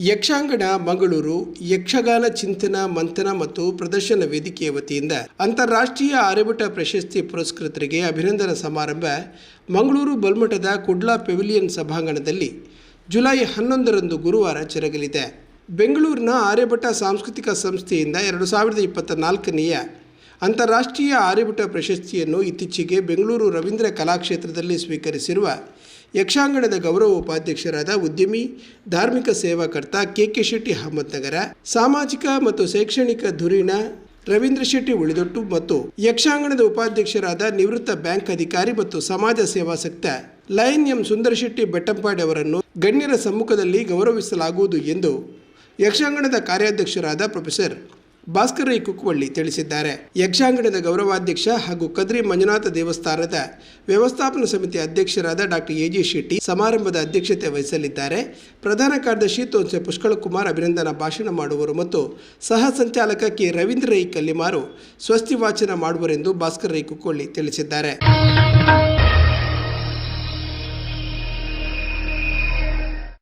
ಯಕ್ಷಾಂಗಣ ಮಂಗಳೂರು ಯಕ್ಷಗಾನ ಚಿಂತನ, ಮಂಥನ ಮತ್ತು ಪ್ರದರ್ಶನ ವೇದಿಕೆಯ ವತಿಯಿಂದ ಅಂತಾರಾಷ್ಟ್ರೀಯ ಆರ್ಯಭಟ ಪ್ರಶಸ್ತಿ ಪುರಸ್ಕೃತರಿಗೆ ಅಭಿನಂದನಾ ಸಮಾರಂಭ ಮಂಗಳೂರು ಬಲ್ಮಠದ ಕುಡ್ಲಾ ಪೆವಿಲಿಯನ್ ಸಭಾಂಗಣದಲ್ಲಿ ಜುಲೈ ಹನ್ನೊಂದರಂದು ಗುರುವಾರ ಜರುಗಲಿದೆ. ಬೆಂಗಳೂರಿನ ಆರ್ಯಭಟ ಸಾಂಸ್ಕೃತಿಕ ಸಂಸ್ಥೆಯಿಂದ ಎರಡು ಸಾವಿರದ ಇಪ್ಪತ್ತ ನಾಲ್ಕನೆಯ ಅಂತಾರಾಷ್ಟ್ರೀಯ ಆರ್ಯಭಟ ಪ್ರಶಸ್ತಿಯನ್ನು ಇತ್ತೀಚೆಗೆ ಬೆಂಗಳೂರು ರವೀಂದ್ರ ಕಲಾಕ್ಷೇತ್ರದಲ್ಲಿ ಸ್ವೀಕರಿಸಿರುವ ಯಕ್ಷಾಂಗಣದ ಗೌರವ ಉಪಾಧ್ಯಕ್ಷರಾದ ಉದ್ಯಮಿ, ಧಾರ್ಮಿಕ ಸೇವಾಕರ್ತ ಕೆ ಕೆ ಶೆಟ್ಟಿ ಅಹಮದ್ನಗರ ಸಾಮಾಜಿಕ ಮತ್ತು ಶೈಕ್ಷಣಿಕ ಧುರೀಣ ರವೀಂದ್ರ ಶೆಟ್ಟಿ ಉಳಿದೊಟ್ಟು ಮತ್ತು ಯಕ್ಷಾಂಗಣದ ಉಪಾಧ್ಯಕ್ಷರಾದ ನಿವೃತ್ತ ಬ್ಯಾಂಕ್ ಅಧಿಕಾರಿ ಮತ್ತು ಸಮಾಜ ಸೇವಾಸಕ್ತ ಲಯನ್ ಎಂ ಸುಂದರ ಶೆಟ್ಟಿ ಬೆಟ್ಟಂಪಾಡಿ ಅವರನ್ನು ಗಣ್ಯರ ಸಮ್ಮುಖದಲ್ಲಿ ಗೌರವಿಸಲಾಗುವುದು ಎಂದು ಯಕ್ಷಾಂಗಣದ ಕಾರ್ಯಾಧ್ಯಕ್ಷರಾದ ಪ್ರೊಫೆಸರ್ ಭಾಸ್ಕರ್ ರೈ ಕುಕ್ವಳ್ಳಿ ತಿಳಿಸಿದ್ದಾರೆ. ಯಕ್ಷಾಂಗಣದ ಗೌರವಾಧ್ಯಕ್ಷ ಹಾಗೂ ಕದ್ರಿ ಮಂಜುನಾಥ ದೇವಸ್ಥಾನದ ವ್ಯವಸ್ಥಾಪನಾ ಸಮಿತಿ ಅಧ್ಯಕ್ಷರಾದ ಡಾಕ್ಟರ್ ಎ ಜಿ ಶೆಟ್ಟಿ ಸಮಾರಂಭದ ಅಧ್ಯಕ್ಷತೆ ವಹಿಸಲಿದ್ದಾರೆ. ಪ್ರಧಾನ ಕಾರ್ಯದರ್ಶಿ ತೋನ್ಸೆ ಪುಷ್ಕಳಕುಮಾರ್ ಅಭಿನಂದನಾ ಭಾಷಣ ಮಾಡುವರು ಮತ್ತು ಸಹ ಸಂಚಾಲಕ ಕೆ. ರವೀಂದ್ರ ರೈ ಕಲ್ಲಿಮಾರು ಸ್ವಸ್ತಿ ವಾಚನ ಮಾಡುವರೆಂದು ಭಾಸ್ಕರ್ ರೈ ಕುಕ್ಕವಳ್ಳಿ ತಿಳಿಸಿದ್ದಾರೆ.